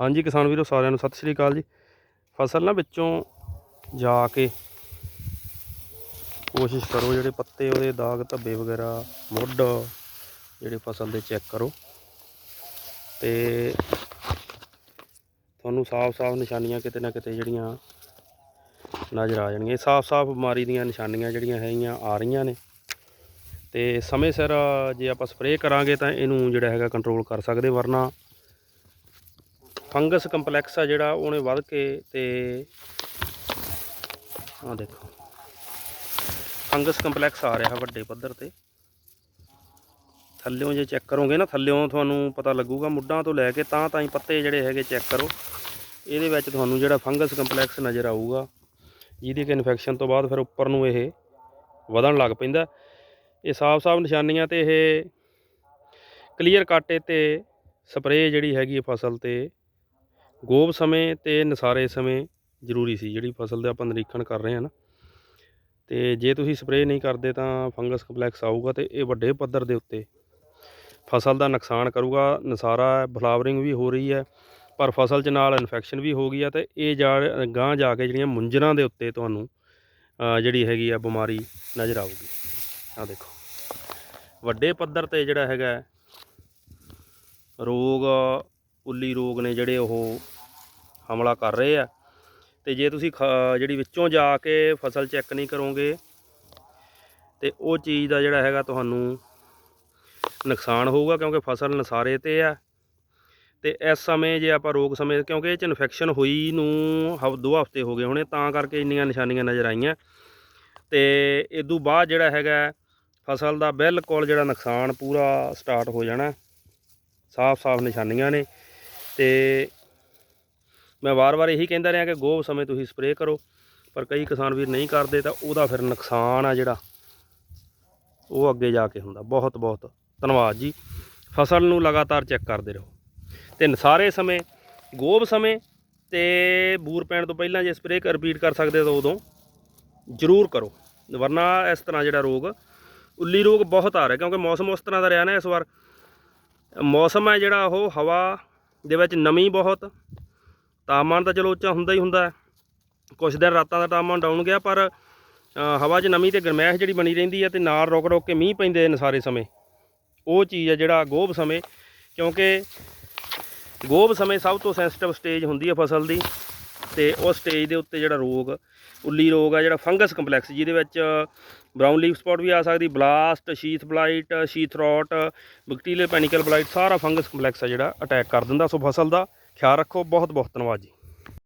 ਹਾਂਜੀ ਕਿਸਾਨ ਵੀਰੋ, ਸਾਰਿਆਂ ਨੂੰ ਸਤਿ ਸ਼੍ਰੀ ਅਕਾਲ ਜੀ। ਫਸਲ ਨਾ ਵਿੱਚੋਂ ਜਾ ਕੇ ਕੋਸ਼ਿਸ਼ ਕਰੋ ਜਿਹੜੇ ਪੱਤੇ, ਉਹਦੇ ਦਾਗ, ਧੱਬੇ ਵਗੈਰਾ, ਮੁੱਢ ਜਿਹੜੇ ਫਸਲ ਦੇ ਚੈੱਕ ਕਰੋ। ਤੇ ਤੁਹਾਨੂੰ ਸਾਫ਼-ਸਾਫ਼ ਨਿਸ਼ਾਨੀਆਂ ਕਿਤੇ ਨਾ ਕਿਤੇ ਜਿਹੜੀਆਂ ਨਜ਼ਰ ਆ ਜਾਣਗੀਆਂ। ਸਾਫ਼-ਸਾਫ਼ ਬਿਮਾਰੀ ਦੀਆਂ ਨਿਸ਼ਾਨੀਆਂ ਜਿਹੜੀਆਂ ਹੈਗੀਆਂ, ਆ ਰਹੀਆਂ ਨੇ। ਤੇ ਸਮੇਂ ਸਿਰ ਜੇ ਆਪਾਂ ਸਪਰੇਅ ਕਰਾਂਗੇ ਤਾਂ ਇਹਨੂੰ ਜਿਹੜਾ ਹੈਗਾ ਕੰਟਰੋਲ ਕਰ ਸਕਦੇ ਵਰਨਾ ਫੰਗਸ ਕੰਪਲੈਕਸ ਆ ਜਿਹੜਾ, ਉਹਨੇ ਵੱਧ ਕੇ ਤੇ ਆਹ ਦੇਖੋ। ਫੰਗਸ ਕੰਪਲੈਕਸ ਆ ਰਿਹਾ ਵੱਡੇ ਪੱਧਰ ਤੇ। ਥੱਲਿਓਂ ਜੇ ਚੈੱਕ ਕਰੋਗੇ ਨਾ, ਥੱਲਿਓਂ ਤੁਹਾਨੂੰ ਪਤਾ ਲੱਗੂਗਾ, ਮੁੱਢਾਂ ਤੋਂ ਲੈ ਕੇ ਤਾਂ ਤਾਂ ਹੀ ਪੱਤੇ ਜਿਹੜੇ ਹੈਗੇ ਚੈੱਕ ਕਰੋ। ਇਹਦੇ ਵਿੱਚ ਤੁਹਾਨੂੰ ਜਿਹੜਾ ਫੰਗਸ ਕੰਪਲੈਕਸ ਨਜ਼ਰ ਆਊਗਾ, ਜਿਹਦੀ ਕਿ ਇਨਫੈਕਸ਼ਨ ਤੋਂ ਬਾਅਦ ਫਿਰ ਉੱਪਰ ਨੂੰ ਇਹ ਵਧਣ ਲੱਗ ਪੈਂਦਾ। ਇਹ ਸਾਫ਼-ਸਾਫ਼ ਨਿਸ਼ਾਨੀਆਂ ਤੇ ਇਹ ਕਲੀਅਰ ਕੱਟ ਤੇ ਸਪਰੇਅ ਜਿਹੜੀ ਹੈਗੀ ਹੈ ਫਸਲ ਤੇ ਗੋਬ ਸਮੇਂ ਤੇ ਨਸਾਰੇ ਸਮੇਂ ਜ਼ਰੂਰੀ ਸੀ, ਜਿਹੜੀ ਫਸਲ ਦੇ ਆਪਾਂ ਨਿਰੀਖਣ ਕਰ ਰਹੇ ਹਾਂ ਨਾ। ਤੇ ਜੇ ਤੁਸੀਂ ਸਪਰੇਅ ਨਹੀਂ ਕਰਦੇ ਤਾਂ ਫੰਗਸ ਕੰਪਲੈਕਸ ਆਊਗਾ ਤੇ ਇਹ ਵੱਡੇ ਪੱਧਰ ਦੇ ਉੱਤੇ ਫਸਲ ਦਾ ਨੁਕਸਾਨ ਕਰੂਗਾ, ਨਸਾਰਾ, ਫਲਾਵਰਿੰਗ ਵੀ ਹੋ ਰਹੀ ਹੈ, ਪਰ ਫਸਲ 'ਚ ਨਾਲ ਇਨਫੈਕਸ਼ਨ ਵੀ ਹੋ ਗਈ ਆ ਤੇ ਇਹ ਜਾ ਗਾਂ ਜਾ ਕੇ ਜਿਹੜੀਆਂ ਮੁੰਜਰਾਂ ਦੇ ਉੱਤੇ ਤੁਹਾਨੂੰ ਜਿਹੜੀ ਹੈਗੀ ਆ ਬਿਮਾਰੀ ਨਜ਼ਰ ਆਊਗੀ। ਆ ਦੇਖੋ, ਵੱਡੇ ਪੱਧਰ ਤੇ ਜਿਹੜਾ ਹੈਗਾ ਰੋਗ, ਉੱਲੀ ਰੋਗ ਨੇ ਜਿਹੜੇ ਉਹ ਹਮਲਾ ਕਰ ਰਹੇ ਆ। ਤੇ ਜੇ ਤੁਸੀਂ ਖ- ਜਿਹੜੀ ਵਿੱਚੋਂ ਜਾ ਕੇ ਫਸਲ ਚੈੱਕ ਨਹੀਂ ਕਰੋਗੇ, ਤੇ ਉਹ ਚੀਜ਼ ਦਾ ਜਿਹੜਾ ਹੈਗਾ ਤੁਹਾਨੂੰ ਨੁਕਸਾਨ ਹੋਊਗਾ, ਕਿਉਂਕਿ ਫਸਲ ਨਸਾਰੇ ਤੇ ਆ। ਤੇ ਇਸ ਸਮੇਂ ਜੇ ਆਪਾਂ ਰੋਗ ਸਮੇਂ, ਕਿਉਂਕਿ ਇਹ ਚ ਇਨਫੈਕਸ਼ਨ ਹੋਈ ਨੂੰ ਹਫ, ਦੋ ਹਫ਼ਤੇ ਹੋ ਗਏ ਹੋਣੇ, ਤਾਂ ਕਰਕੇ ਇੰਨੀਆਂ ਨਿਸ਼ਾਨੀਆਂ ਨਜ਼ਰ ਆਈਆਂ। ਤੇ ਇਦੋਂ ਬਾਅਦ ਜਿਹੜਾ ਹੈਗਾ, ਫਸਲ ਦਾ ਬਿਲਕੁਲ ਜਿਹੜਾ ਨੁਕਸਾਨ ਪੂਰਾ ਸਟਾਰਟ ਹੋ ਜਾਣਾ। ਸਾਫ਼-ਸਾਫ਼ ਨਿਸ਼ਾਨੀਆਂ ਨੇ। ਤੇ ਮੈਂ ਵਾਰ-ਵਾਰ ਇਹੀ ਕਹਿੰਦਾ ਰਿਹਾ ਕਿ ਗੋਭ ਸਮੇਂ ਤੁਸੀਂ ਸਪਰੇਅ ਕਰੋ, ਪਰ ਕਈ ਕਿਸਾਨ ਵੀਰ ਨਹੀਂ ਕਰਦੇ ਤਾਂ ਉਹਦਾ ਫਿਰ ਨੁਕਸਾਨ ਆ ਜਿਹੜਾ। ਉਹ ਅੱਗੇ ਜਾ ਕੇ ਹੁੰਦਾ। ਬਹੁਤ ਬਹੁਤ ਧੰਨਵਾਦ ਜੀ। ਫਸਲ ਨੂੰ ਲਗਾਤਾਰ ਚੈੱਕ ਕਰਦੇ ਰਹੋ। ਤੇ ਸਾਰੇ ਸਮੇਂ, ਗੋਭ ਸਮੇਂ ਤੇ ਬੂਰ ਪੈਣ ਤੋਂ ਪਹਿਲਾਂ ਜੇ ਸਪਰੇਅ ਕਰ ਰਿਪੀਟ ਕਰ ਸਕਦੇ ਤਾਂ ਉਦੋਂ ਜ਼ਰੂਰ ਕਰੋ। ਵਰਨਾ ਇਸ ਤਰ੍ਹਾਂ ਜਿਹੜਾ ਰੋਗ, ਉੱਲੀ ਰੋਗ ਬਹੁਤ ਆ ਰਿਹਾ, ਕਿਉਂਕਿ ਮੌਸਮ ਉਸ ਤਰ੍ਹਾਂ ਦਾ ਰਿਹਾ ਨਾ ਇਸ ਵਾਰ। ਮੌਸਮ ਹੈ ਜਿਹੜਾ ਉਹ ਹਵਾ ਦੇ ਵਿੱਚ ਨਮੀ ਬਹੁਤ ਤਾਪਮਾਨ ਤਾਂ ਚਲੋ ਉੱਚਾ ਹੁੰਦਾ ਹੀ ਹੁੰਦਾ ਹੈ। ਕੁਝ ਦਿਨ ਰਾਤਾਂ ਦਾ ਤਾਪਮਾਨ ਡਾਊਨ ਗਿਆ, ਪਰ ਹਵਾ 'ਚ ਨਮੀ ਤੇ ਗਰਮੈਸ਼ ਜਿਹੜੀ ਬਣੀ ਰਹਿੰਦੀ ਹੈ ਤੇ ਨਾਲ ਰੁਕ ਰੁਕ ਕੇ ਮੀਂਹ ਪੈਂਦੇ ਨੇ ਸਾਰੇ ਸਮੇਂ। ਉਹ ਚੀਜ਼ ਹੈ ਜਿਹੜਾ ਗੋਭ ਸਮੇਂ, ਕਿਉਂਕਿ ਗੋਭ ਸਮੇਂ ਸਭ ਤੋਂ ਸੈਂਸਿਟਿਵ ਸਟੇਜ ਹੁੰਦੀ ਹੈ ਫਸਲ ਦੀ ਤੇ ਉਸ ਸਟੇਜ ਦੇ ਉੱਤੇ ਜਿਹੜਾ ਰੋਗ, ਉੱਲੀ ਰੋਗ ਆ, ਜਿਹੜਾ ਫੰਗਸ ਕੰਪਲੈਕਸ ਜਿਹਦੇ ਵਿੱਚ ਬ੍ਰਾਊਨ ਲੀਫ ਸਪੌਟ ਵੀ ਆ ਸਕਦੀ blast sheath blight sheath rot bacterial panicle blight ਸਾਰਾ ਫੰਗਸ ਕੰਪਲੈਕਸ ਆ ਜਿਹੜਾ ਅਟੈਕ ਕਰ ਦਿੰਦਾ ਸੋ ਫਸਲ ਦਾ। ਖਿਆਲ ਰੱਖੋ ਬਹੁਤ ਬਹੁਤ ਧੰਨਵਾਦ ਜੀ।